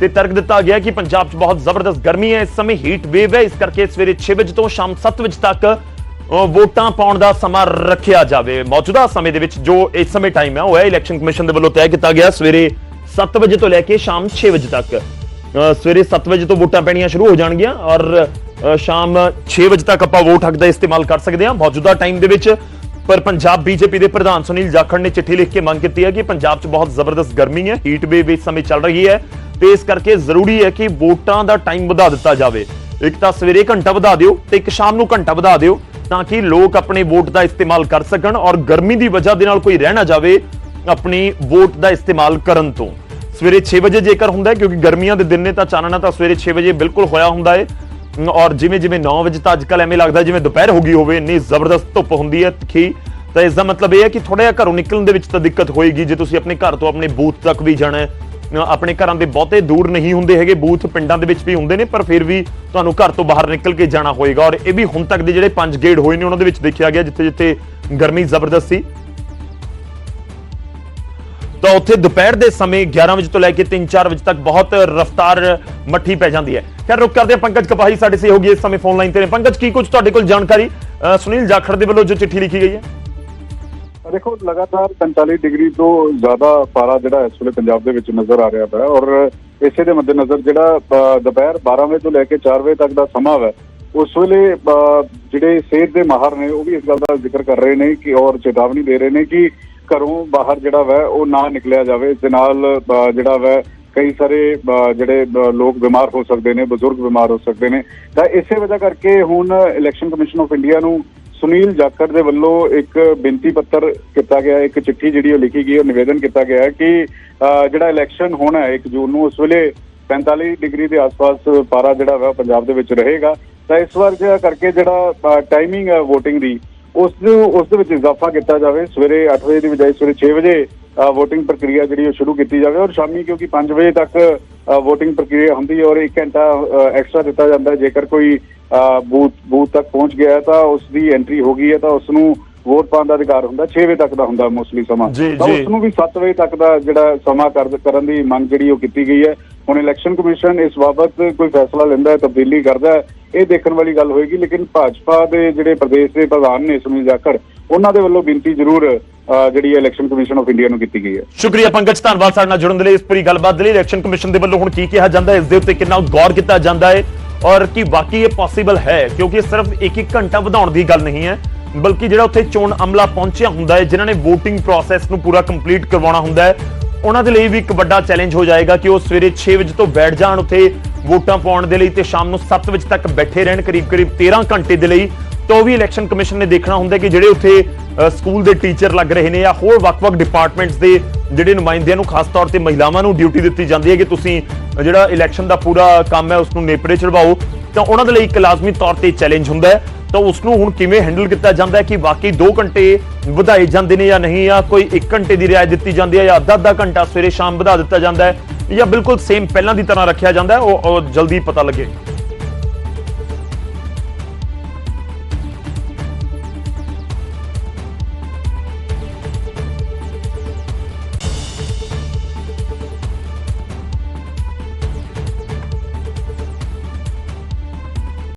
ਤੇ ਤਰਕ ਦਿੱਤਾ ਗਿਆ ਕਿ ਪੰਜਾਬ 'ਚ ਬਹੁਤ ਜ਼ਬਰਦਸਤ ਗਰਮੀ ਹੈ। ਇਸ ਸਮੇਂ ਹੀਟ ਵੇਵ ਹੈ। ਇਸ ਕਰਕੇ ਸਵੇਰੇ 6 ਵਜੇ ਤੋਂ ਸ਼ਾਮ 7 ਵਜੇ ਤੱਕ ਵੋਟਾਂ ਪਾਉਣ ਦਾ ਸਮਾਂ ਰੱਖਿਆ ਜਾਵੇ। ਮੌਜੂਦਾ ਸਮੇਂ ਦੇ ਵਿੱਚ ਜੋ ਇਸ ਸਮੇਂ ਟਾਈਮ ਹੈ, ਉਹ ਹੈ ਇਲੈਕਸ਼ਨ ਕਮਿਸ਼ਨ ਦੇ ਵੱਲੋਂ ਤੈਅ ਕੀਤਾ ਗਿਆ ਸਵੇਰੇ 7 ਵਜੇ ਤੋਂ ਲੈ ਕੇ ਸ਼ਾਮ 6 ਵਜੇ ਤੱਕ। ਸਵੇਰੇ 7 ਵਜੇ ਤੋਂ ਵੋਟਾਂ ਪੈਣੀਆਂ ਸ਼ੁਰੂ ਹੋ ਜਾਣਗੀਆਂ ਔਰ ਸ਼ਾਮ 6 ਵਜੇ ਤੱਕ ਆਪਾਂ ਵੋਟ ਹੱਕ ਦਾ ਇਸਤੇਮਾਲ ਕਰ ਸਕਦੇ ਹਾਂ। ਮੌਜੂਦਾ ਟਾਈਮ ਦੇ ਵਿੱਚ ਪਰ ਪੰਜਾਬ ਬੀਜੇਪੀ ਦੇ ਪ੍ਰਧਾਨ ਸੁਨੀਲ ਜਾਖੜ ਨੇ ਚਿੱਠੀ ਲਿਖ ਕੇ ਮੰਗ ਕੀਤੀ ਹੈ ਕਿ ਪੰਜਾਬ 'ਚ ਬਹੁਤ ਜ਼ਬਰਦਸਤ ਗਰਮੀ ਹੈ। ਹੀਟ ਵੇਵ ਇਸ ਸਮੇਂ ਚੱਲ ਰਹੀ ਹੈ। ਤੇ ਇਸ ਕਰਕੇ ਜ਼ਰੂਰੀ ਹੈ ਕਿ ਵੋਟਾਂ ਦਾ ਟਾਈਮ ਵਧਾ ਦਿੱਤਾ ਜਾਵੇ। ਇੱਕ ਤਾਂ ਸਵੇਰੇ ਘੰਟਾ ਵਧਾ ਦਿਓ ਤੇ ਇੱਕ ਸ਼ਾਮ ਨੂੰ ਘੰਟਾ ਵਧਾ ਦਿਓ ਤਾਂ ਕਿ ਲੋਕ ਆਪਣੇ ਵੋਟ ਦਾ ਇਸਤੇਮਾਲ ਕਰ ਸਕਣ ਔਰ ਗਰਮੀ ਦੀ ਵਜ੍ਹਾ ਦੇ ਨਾਲ ਕੋਈ ਰਹਿ ਨਾ ਜਾਵੇ ਆਪਣੀ ਵੋਟ ਦਾ ਇਸਤੇਮਾਲ ਕਰਨ ਤੋਂ। ਸਵੇਰੇ 6 ਵਜੇ ਜੇਕਰ ਹੁੰਦਾ ਕਿਉਂਕਿ ਗਰਮੀਆਂ ਦੇ ਦਿਨ ਨੇ ਤਾਂ ਚਾਨਣਾ ਤਾਂ ਸਵੇਰੇ 6 ਵਜੇ ਬਿਲਕੁਲ ਹੋਇਆ ਹੁੰਦਾ ਹੈ। ਔਰ ਜਿਵੇਂ ਜਿਵੇਂ 9 ਵਜੇ ਤਾਂ ਅੱਜਕੱਲ ਐਵੇਂ ਲੱਗਦਾ ਜਿਵੇਂ ਦੁਪਹਿਰ ਹੋ ਗਈ ਹੋਵੇ, ਇੰਨੀ ਜ਼ਬਰਦਸਤ ਧੁੱਪ ਹੁੰਦੀ ਹੈ ਤਿੱਖੀ ਤਾਂ ਇਸ ਦਾ ਮਤਲਬ ਇਹ ਹੈ ਕਿ ਥੋੜਾ ਜਿਹਾ ਘਰੋਂ ਨਿਕਲਣ ਦੇ ਵਿੱਚ ਤਾਂ ਦਿੱਕਤ ਹੋਏਗੀ। ਜੇ ਤੁਸੀਂ ਆਪਣੇ ਘਰ ਤੋਂ ਆਪਣੇ ਬੂਥ ਤੱਕ ਵੀ ਜਾਣਾ ਹੈ ਆਪਣੇ ਘਰਾਂ ਦੇ ਬਹੁਤੇ ਦੂਰ ਨਹੀਂ ਹੁੰਦੇ ਹੈਗੇ ਬੂਥ ਪਿੰਡਾਂ ਦੇ ਵਿੱਚ ਵੀ ਹੁੰਦੇ ਨੇ ਪਰ ਫਿਰ ਵੀ ਤੁਹਾਨੂੰ ਘਰ ਤੋਂ ਬਾਹਰ ਨਿਕਲ ਕੇ ਜਾਣਾ ਹੋਏਗਾ। ਔਰ ਇਹ ਵੀ ਹੁਣ ਤੱਕ ਦੇ ਜਿਹੜੇ ਪੰਜ ਗੇੜ ਹੋਏ ਨੇ ਉਹਨਾਂ ਦੇ ਵਿੱਚ ਦੇਖਿਆ ਗਿਆ ਜਿੱਥੇ ਜਿੱਥੇ ਗਰਮੀ ਜ਼ਬਰਦਸਤ ਸੀ। ਤਾਂ ਉੱਥੇ ਦੁਪਹਿਰ ਦੇ ਸਮੇਂ 11 ਵਜੇ ਤੋਂ ਲੈ ਕੇ 3-4 ਵਜੇ ਤੱਕ ਬਹੁਤ ਰਫ਼ਤਾਰ ਮੱਠੀ ਪੈ ਜਾਂਦੀ ਹੈ। ਖੈਰ ਰੁਕ ਕਰਦੇ ਹਾਂ ਪੰਕਜ ਕਪਾਹੀ ਸਾਡੇ ਸਹਿਯੋਗੀ ਇਸ ਸਮੇਂ ਫੋਨ ਲਾਈਨ ਤੇ ਨੇ। ਪੰਕਜ ਕੀ ਕੁਝ ਤੁਹਾਡੇ ਕੋਲ ਜਾਣਕਾਰੀ? ਅ, ਸੁਨੀਲ ਜਾਖੜ ਦੇ ਵੱਲੋਂ ਜੋ ਚਿੱਠੀ ਲਿਖੀ ਗਈ ਹੈ। ਦੇਖੋ, ਲਗਾਤਾਰ 45 ਡਿਗਰੀ ਤੋਂ ਜ਼ਿਆਦਾ ਪਾਰਾ ਜਿਹੜਾ ਇਸ ਵੇਲੇ ਪੰਜਾਬ ਦੇ ਵਿੱਚ ਨਜ਼ਰ ਆ ਰਿਹਾ ਹੈ ਔਰ ਇਸੇ ਦੇ ਮੱਦੇਨਜ਼ਰ ਜਿਹੜਾ ਦੁਪਹਿਰ 12 ਵਜੇ ਤੋਂ ਲੈ ਕੇ 4 ਵਜੇ ਤੱਕ ਦਾ ਸਮਾਂ ਹੈ ਉਸ ਵੇਲੇ ਜਿਹੜੇ ਸਿਹਤ ਦੇ ਮਾਹਰ ਨੇ, ਉਹ ਵੀ ਇਸ ਗੱਲ ਦਾ ਜ਼ਿਕਰ ਕਰ ਰਹੇ ਨੇ ਕਿ, ਔਰ ਚੇਤਾਵਨੀ ਦੇ ਰਹੇ ਨੇ ਕਿ ਘਰੋਂ ਬਾਹਰ ਜਿਹੜਾ ਵੈ, ਉਹ ਨਾ ਨਿਕਲਿਆ ਜਾਵੇ। ਇਸ ਦੇ ਨਾਲ ਜਿਹੜਾ ਵੈ, ਕਈ ਸਾਰੇ ਜਿਹੜੇ ਲੋਕ ਬਿਮਾਰ ਹੋ ਸਕਦੇ ਨੇ, ਬਜ਼ੁਰਗ ਬਿਮਾਰ ਹੋ ਸਕਦੇ ਨੇ। ਤਾਂ ਇਸੇ ਵਜ੍ਹਾ ਕਰਕੇ ਹੁਣ ਇਲੈਕਸ਼ਨ ਕਮਿਸ਼ਨ ਆਫ ਇੰਡੀਆ ਨੂੰ ਸੁਨੀਲ ਜਾਖੜ ਦੇ ਵੱਲੋਂ ਇੱਕ ਬੇਨਤੀ ਪੱਤਰ ਕੀਤਾ ਗਿਆ ਇੱਕ ਚਿੱਠੀ ਜਿਹੜੀ ਉਹ ਲਿਖੀ ਗਈ ਉਹ ਨਿਵੇਦਨ ਕੀਤਾ ਗਿਆ ਕਿ ਅ, ਜਿਹੜਾ ਇਲੈਕਸ਼ਨ ਹੋਣਾ ਹੈ 1 ਜੂਨ ਨੂੰ ਉਸ ਵੇਲੇ 45 ਡਿਗਰੀ ਦੇ ਆਸ-ਪਾਸ ਪਾਰਾ ਜਿਹੜਾ ਵਾ ਪੰਜਾਬ ਦੇ ਵਿੱਚ ਰਹੇਗਾ। ਤਾਂ ਇਸ ਵਾਰ ਜਿਹੜਾ ਕਰਕੇ ਜਿਹੜਾ ਟਾਈਮਿੰਗ ਹੈ VOTING ਦੀ ਉਸ ਨੂੰ ਉਸ ਦੇ ਵਿੱਚ ਇਜ਼ਾਫਾ ਕੀਤਾ ਜਾਵੇ। ਸਵੇਰੇ 8 ਵਜੇ ਦੀ ਬਜਾਏ ਸਵੇਰੇ 6 ਵਜੇ VOTING ਪ੍ਰਕਿਰਿਆ ਜਿਹੜੀ ਉਹ ਸ਼ੁਰੂ ਕੀਤੀ ਜਾਵੇ ਔਰ ਸ਼ਾਮੀ ਕਿਉਂਕਿ 5 ਵਜੇ ਤੱਕ VOTING ਪ੍ਰਕਿਰਿਆ ਹੁੰਦੀ ਹੈ ਔਰ 1 ਘੰਟਾ ਐਕਸਟਰਾ ਦਿੱਤਾ ਜਾਂਦਾ ਹੈ। ਜੇਕਰ ਕੋਈ ਬੂਥ ਬੂਥ ਤੱਕ ਪਹੁੰਚ ਗਿਆ ਤਾਂ ਉਸ ਦੀ ਐਂਟਰੀ ਹੋ ਗਈ ਹੈ ਤਾਂ ਉਸ ਨੂੰ ਵੋਟ ਪਾਉਣ ਦਾ ਅਧਿਕਾਰ ਹੁੰਦਾ 6 ਵਜੇ ਤੱਕ ਦਾ ਹੁੰਦਾ ਮੋਸਟਲੀ ਸਮਾਂ। ਤਾਂ। ਉਸ ਨੂੰ ਵੀ 7 ਵਜੇ ਤੱਕ ਦਾ ਜਿਹੜਾ ਸਮਾਂ ਕਰ- ਕਰਨ ਦੀ ਮੰਗ ਜਿਹੜੀ ਉਹ ਕੀਤੀ ਗਈ ਹੈ। ਹੁਣ ਇਲੈਕਸ਼ਨ ਕਮਿਸ਼ਨ ਇਸ ਬਾਬਤ ਕੋਈ ਫੈਸਲਾ ਲੈਂਦਾ ਹੈ ਤਬਦੀਲੀ ਕਰਦਾ ਹੈ। ਇਹ ਦੇਖਣ ਵਾਲੀ ਗੱਲ ਹੋਏਗੀ ਲੇਕਿਨ ਭਾਜਪਾ ਦੇ ਜਿਹੜੇ ਪ੍ਰਦੇਸ਼ ਦੇ ਪ੍ਰਧਾਨ ਨੇ ਸੁਨੀਲ ਜਾਖੜ ਉਹਨਾਂ ਦੇ ਵੱਲੋਂ ਬੇਨਤੀ ਜ਼ਰੂਰ ਜਿਹੜੀ ਇਲੈਕਸ਼ਨ ਕਮਿਸ਼ਨ ਆਫ ਇੰਡੀਆ ਨੂੰ ਕੀਤੀ ਗਈ ਹੈ। ਸ਼ੁਕਰੀਆ ਪੰਕਜ, ਧੰਨਵਾਦ ਸਾਡੇ ਨਾਲ ਜੁੜਨ ਦੇ ਲਈ। ਇਸ ਪੂਰੀ ਗੱਲਬਾਤ ਦੇ ਲਈ ਇਲੈਕਸ਼ਨ ਕਮਿਸ਼ਨ ਦੇ ਵੱਲੋਂ ਹੁਣ ਕੀ ਕਿਹਾ ਜਾਂਦਾ ਹੈ? ਇਸ ਦੇ ਉੱਤੇ ਕਿੰਨਾ ਗੌਰ ਕੀਤਾ ਜਾਂਦਾ ਹੈ? ਔਰ ਕੀ ਵਾਕਈ ਇਹ ਪੋਸੀਬਲ ਹੈ? ਕਿਉਂਕਿ ਸਿਰਫ ਇੱਕ ਇੱਕ ਘੰਟਾ ਵਧਾਉਣ ਦੀ ਗੱਲ ਨਹੀਂ ਹੈ। ਬਲਕਿ ਜਿਹੜਾ ਉੱਥੇ ਚੋਣ ਅਮਲਾ ਪਹੁੰਚਿਆ ਹੁੰਦਾ ਹੈ, ਜਿਨ੍ਹਾਂ ਨੇ VOTING ਪ੍ਰੋਸੈਸ ਨੂੰ ਪੂਰਾ ਕੰਪਲੀਟ ਕਰਵਾਉਣਾ ਹੁੰਦਾ ਹੈ, ਉਹਨਾਂ ਦੇ ਲਈ ਵੀ ਇੱਕ ਵੱਡਾ ਚੈਲੰਜ ਹੋ ਜਾਏਗਾ ਕਿ ਉਹ ਸਵੇਰੇ 6 ਵਜੇ ਤੋਂ ਬੈਠ ਜਾਣ ਉੱਥੇ ਵੋਟਾਂ ਪਾਉਣ ਦੇ ਲਈ ਤੇ ਸ਼ਾਮ ਨੂੰ 7 ਵਜੇ ਤੱਕ ਬੈਠੇ ਰਹਿਣ ਕਰੀਬ ਕਰੀਬ 13 ਘੰਟੇ ਦੇ ਲਈ। ਤਾਂ ਉਹ ਵੀ ਇਲੈਕਸ਼ਨ ਕਮਿਸ਼ਨ ਨੇ ਦੇਖਣਾ ਹੁੰਦਾ ਕਿ ਜਿਹੜੇ ਉੱਥੇ ਸਕੂਲ ਦੇ ਟੀਚਰ ਲੱਗ ਰਹੇ ਨੇ ਜਾਂ ਹੋਰ ਵੱਖ-ਵੱਖ ਡਿਪਾਰਟਮੈਂਟਸ ਦੇ ਜਿਹੜੇ ਨੁਮਾਇੰਦਿਆਂ ਨੂੰ ਖਾਸ ਤੌਰ ਤੇ ਮਹਿਲਾਵਾਂ ਨੂੰ ਡਿਊਟੀ ਦਿੱਤੀ ਜਾਂਦੀ ਹੈ ਕਿ ਤੁਸੀਂ ਜਿਹੜਾ ਇਲੈਕਸ਼ਨ ਦਾ ਪੂਰਾ ਕੰਮ ਹੈ ਉਸ ਨੂੰ ਨੇਪਰੇ ਚੜਵਾਓ ਤਾਂ ਉਹਨਾਂ ਦੇ ਲਈ ਇੱਕ ਲਾਜ਼ਮੀ ਤੌਰ ਤੇ ਚੈਲੰਜ ਹੁੰਦਾ ਹੈ। ਤਾਂ ਉਸ ਨੂੰ ਹੁਣ ਕਿਵੇਂ ਹੈਂਡਲ ਕੀਤਾ ਜਾਂਦਾ ਹੈ ਕਿ ਵਾਕਈ 2 ਘੰਟੇ ਵਧਾਏ ਜਾਂਦੇ ਨੇ ਜਾਂ ਨਹੀਂ, ਜਾਂ ਕੋਈ 1 ਘੰਟੇ ਦੀ ਰਿਆਇਤ ਦਿੱਤੀ ਜਾਂਦੀ ਹੈ ਜਾਂ ਅੱਧਾ ਅੱਧਾ ਘੰਟਾ ਸਵੇਰੇ ਸ਼ਾਮ ਵਧਾ ਦਿੱਤਾ ਜਾਂਦਾ ਹੈ ਜਾਂ ਬਿਲਕੁਲ ਸੇਮ ਪਹਿਲਾਂ ਦੀ ਤਰ੍ਹਾਂ ਰੱਖਿਆ ਜਾਂਦਾ ਹੈ ਉਹ ਜਲਦੀ ਪਤਾ ਲੱਗੇ।